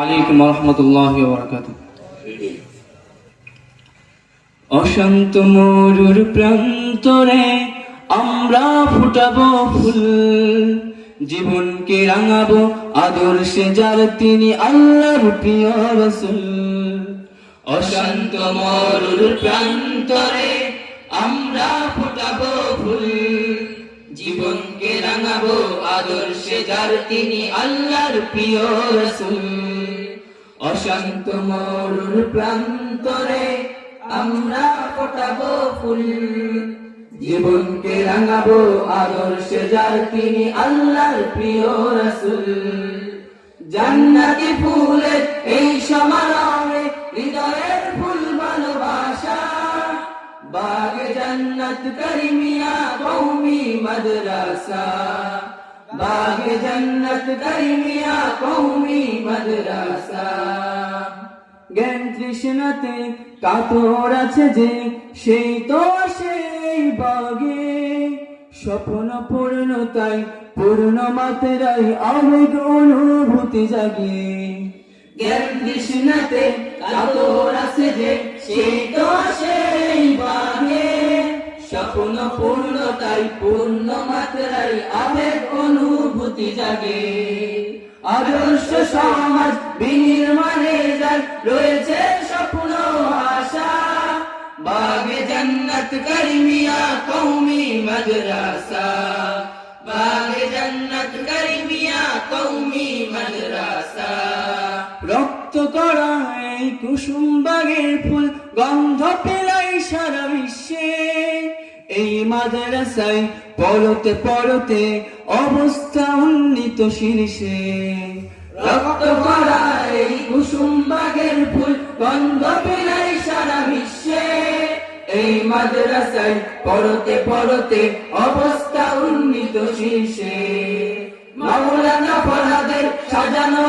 আলাইকুম অশান্ত মরুর প্রান্তরে আমরা ফুটাবো ফুল, জীবনকে রাঙাবো আদর্শে যার তিনি আল্লাহর প্রিয় রসুল। অশান্ত মরুর প্রান্তরে আমরা ফুটাবো ফুল, জীবনকে রাঙাবো আদর্শে যার তিনি আল্লাহর প্রিয় রসুল। অশান্ত মরুর প্রান্তরে আমরা ফোটাবো ফুল। জীবনকে রাঙাবো আদর্শে যার তিনি আল্লাহর প্রিয় রসুল। জান্নাতি ফুলের এই সমারোহে হৃদয়ের ফুল ভালোবাসা। বাগে জান্নাত করিমিয়া কৌমি মাদ্রাসা। বাগে জান্নাত করিমিয়া কৌমি মাদ্রাসা জ্ঞান তৃষ্ণাতে কাতর আছে যে সেই তো সেই বাগে। স্বপ্ন পূর্ণ মাত্রাই আবেগ অনুভূতি জাগে। জ্ঞান তৃষ্ণাতে কাতর আছে যে, সেই তো সেই বাগে। স্বপ্ন পূর্ণতাই পূর্ণ মাত্রাই আবেগ অনুভূতি জাগে। আদর্শ সমাজ বিনির্মাণে যার রয়েছে স্বপ্ন আশা, বাগে জন্নত করিমিয়া কৌমি মাদ্রাসা। বাগে জন্নত করিমিয়া কৌমি মাদ্রাসা। রক্ত করা কুসুম বাগের ফুল, গন্ধ পেলাই সারা বিশ্বে। এই মাদ্রাসায় পড়তে পড়তে অবস্থা উন্নীত শীর্ষে। রক্ত এই কুসুম বাগের ফুল, গন্ধ পেলাই সারা বিশ্বে। এই মাদ্রাসায় পড়তে পড়তে অবস্থা উন্নীত শীর্ষে। মাওলানা ফরাদের সাজানো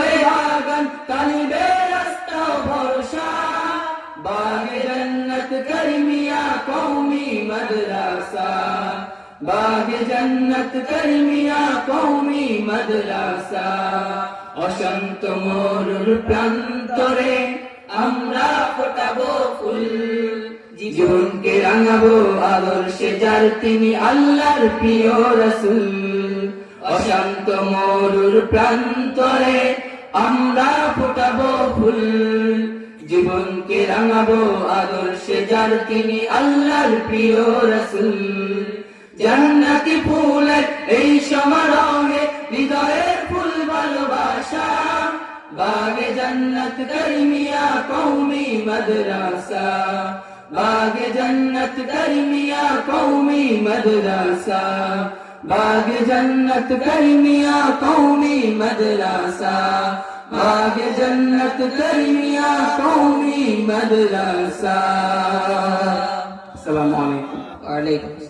মাদ্রাসা। বাগে জন্নত করিমিয়া কৌমি মাদ্রাসা। অশান্ত মরুর প্রান্তরে আমরা ফোটাবো ফুল। জীবনকে রাঙাবো আদর্শে যার তিনি আল্লাহর প্রিয় রসুল। অশান্ত মরুর প্রান্তরে আমরা জীবনকে রাঙাবো আদর্শে যার তিনি আল্লাহর প্রিয় রসুল। জান্নাতি ফুলের এই সমারোহে হৃদয়ের ফুল ভালোবাসা। বাগে জন্নত করিমিয়া কৌমি মাদ্রাসা। বাগে জন্নত করিমিয়া কৌমি মাদ্রাসা। বাগে জন্নত করিমিয়া কৌমি মাদ্রাসা। বাগে জন্নত करमिया কৌমি মাদ্রাসা আসসালামু আলাইকুম ওয়ালাইকুম